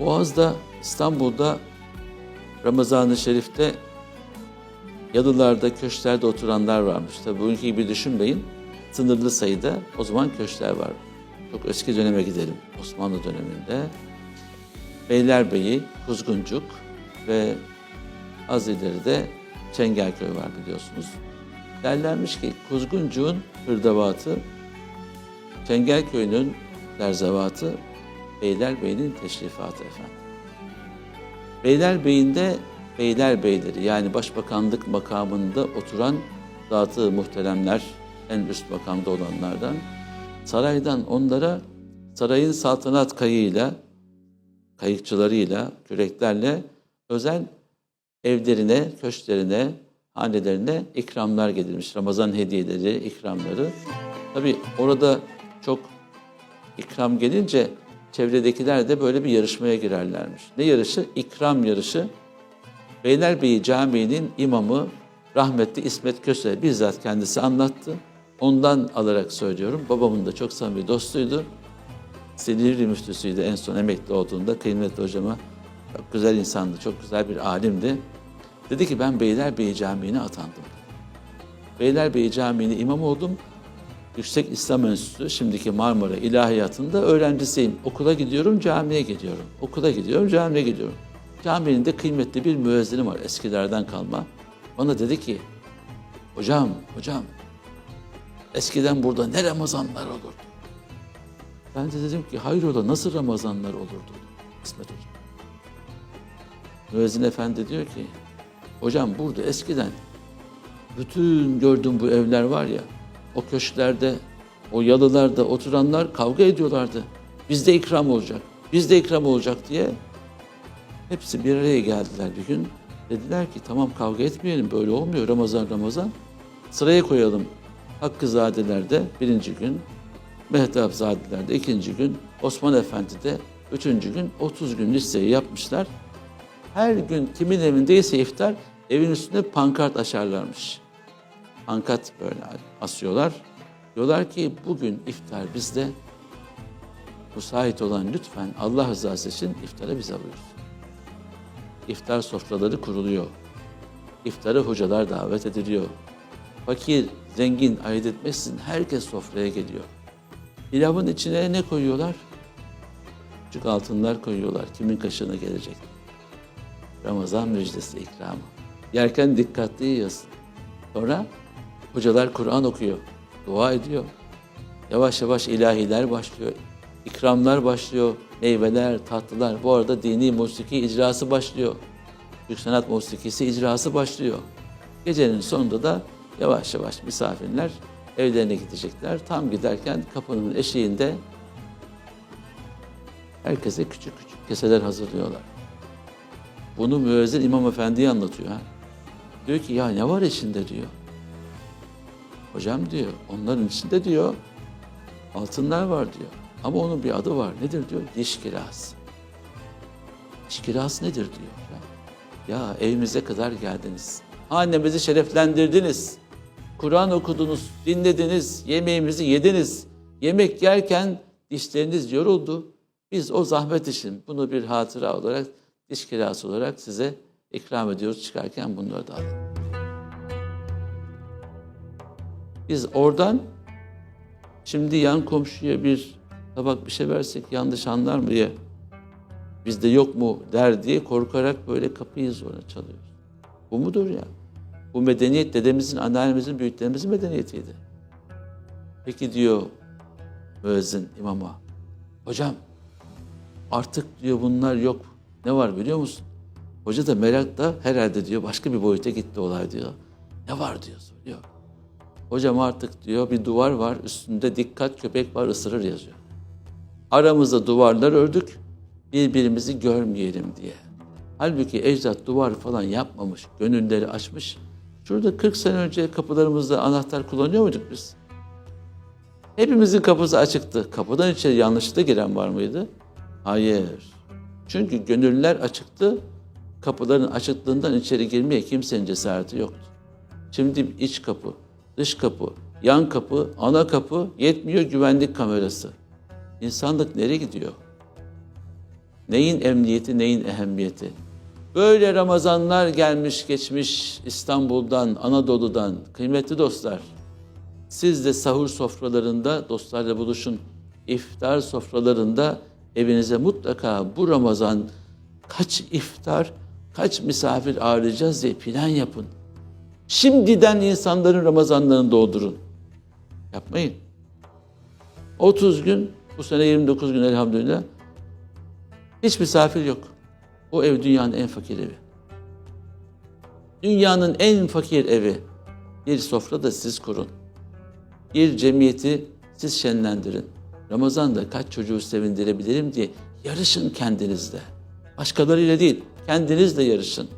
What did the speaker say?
Boğaz'da, İstanbul'da Ramazan-ı Şerif'te yalılarda, köşklerde oturanlar varmış. Tabii bugünkü gibi düşünmeyin. Sınırlı sayıda o zaman köşkler var. Çok eski döneme gidelim. Osmanlı döneminde Beylerbeyi, Kuzguncuk ve az ileride Çengelköy var biliyorsunuz. Derlenmiş ki Kuzguncuk'un hırdavatı, Çengelköy'ün derzavatı, Beylerbeyi'nin teşrifatı efendim. Beylerbeyi'nde Beylerbeyleri yani başbakanlık makamında oturan zatı muhteremler en üst makamda olanlardan saraydan onlara sarayın saltanat kayığıyla kayıkçılarıyla, küreklerle özel evlerine, köşklerine, hanelerine ikramlar gelirmiş. Ramazan hediyeleri, ikramları. Tabi orada çok ikram gelince çevredekiler de böyle bir yarışmaya girerlermiş. Ne yarışı? İkram yarışı. Beylerbeyi Camii'nin imamı rahmetli İsmet Köse bizzat kendisi anlattı. Ondan alarak söylüyorum. Babamın da çok samimi dostuydu. Silivri müftüsüydü en son emekli olduğunda. Kıymetli hocama çok güzel insandı, çok güzel bir alimdi. Dedi ki ben Beylerbeyi Camii'ne atandım. Beylerbeyi Camii'ne imam oldum. Yüksek İslam Enstitüsü, şimdiki Marmara İlahiyatında öğrencisiyim. Okula gidiyorum, camiye gidiyorum. Okula gidiyorum, camiye gidiyorum. Caminin de kıymetli bir müezzini var eskilerden kalma. Bana dedi ki, hocam, hocam, eskiden burada ne Ramazanlar olurdu. Ben de dedim ki hayrola nasıl Ramazanlar olurdu İsmet Hocam. Müezzin Efendi diyor ki hocam burada eskiden bütün gördüğüm bu evler var ya o köşklerde o yalılarda oturanlar kavga ediyorlardı. Bizde ikram olacak, bizde ikram olacak diye hepsi bir araya geldiler bir gün. Dediler ki tamam kavga etmeyelim böyle olmuyor Ramazan Ramazan. Sıraya koyalım Hakkızadeler'de birinci gün, Mehtapzadeler'de ikinci gün, Osman Efendi'de üçüncü gün 30 gün listeyi yapmışlar. Her gün kimin evindeyse iftar evin üstünde pankart aşarlarmış. Pankart böyle asıyorlar. Diyorlar ki bugün iftar bizde. Müsait olan lütfen Allah rızası için iftara bize buyursun. İftar sofraları kuruluyor. İftara hocalar davet ediliyor. Fakir, zengin ayırt etmeksizin herkes sofraya geliyor. Pilavın içine ne koyuyorlar? Küçük altınlar koyuyorlar. Kimin kaşığına gelecek? Ramazan müjdesi ikramı. Yerken dikkatli yiyorsun. Sonra hocalar Kur'an okuyor, dua ediyor. Yavaş yavaş ilahiler başlıyor, ikramlar başlıyor, meyveler, tatlılar. Bu arada dini musiki icrası başlıyor. Türk sanat musikisi icrası başlıyor. Gecenin sonunda da yavaş yavaş misafirler evlerine gidecekler. Tam giderken kapının eşiğinde herkese küçük küçük keseler hazırlıyorlar. Bunu müezzin İmam Efendi'ye anlatıyor. Ha. Diyor ki ya ne var içinde diyor. Hocam diyor onların içinde diyor altınlar var diyor. Ama onun bir adı var. Nedir diyor? Diş kirası. Nedir diyor. Ya, ya evimize kadar geldiniz. Hanemizi şereflendirdiniz. Kur'an okudunuz, dinlediniz, yemeğimizi yediniz. Yemek yerken dişleriniz yoruldu. Biz o zahmet için bunu bir hatıra olarak, diş kirası olarak size ikram ediyoruz çıkarken bunları da alın. Biz oradan şimdi yan komşuya bir tabak bir şey versek yanlış anlar mı diye bizde yok mu der diye korkarak böyle kapıyı zorla çalıyoruz. Bu mudur ya? Bu medeniyet dedemizin, anneannemizin, büyüklerimizin medeniyetiydi. Peki diyor müezzin imama, hocam artık diyor bunlar yok. Ne var biliyor musun? Hoca da merakla herhalde diyor başka bir boyuta gitti olay diyor. Ne var diyor soruyor. Hocam artık diyor bir duvar var üstünde dikkat köpek var ısırır yazıyor. Aramızda duvarlar ördük birbirimizi görmeyelim diye. Halbuki ecdat duvar falan yapmamış, gönülleri açmış. Şurada 40 sene önce kapılarımızda anahtar kullanıyor muyduk biz? Hepimizin kapısı açıktı. Kapıdan içeri yanlışlıkla giren var mıydı? Hayır. Çünkü gönüller açıktı. Kapıların açıklığından içeri girmeye kimsenin cesareti yoktu. Şimdi iç kapı, dış kapı, yan kapı, ana kapı yetmiyor güvenlik kamerası. İnsanlık nereye gidiyor? Neyin emniyeti, neyin ehemmiyeti. Böyle Ramazanlar gelmiş geçmiş İstanbul'dan, Anadolu'dan kıymetli dostlar. Siz de sahur sofralarında dostlarla buluşun. İftar sofralarında evinize mutlaka bu Ramazan kaç iftar, kaç misafir ağırlayacağız diye plan yapın. Şimdiden insanların Ramazanlarını doldurun. Yapmayın. 30 gün, bu sene 29 gün elhamdülillah. Hiç misafir yok. O ev dünyanın en fakir evi. Dünyanın en fakir evi. Bir sofra da siz kurun. Bir cemiyeti siz şenlendirin. Ramazan'da kaç çocuğu sevindirebilirim diye yarışın kendinizle. Başkalarıyla değil, kendinizle yarışın.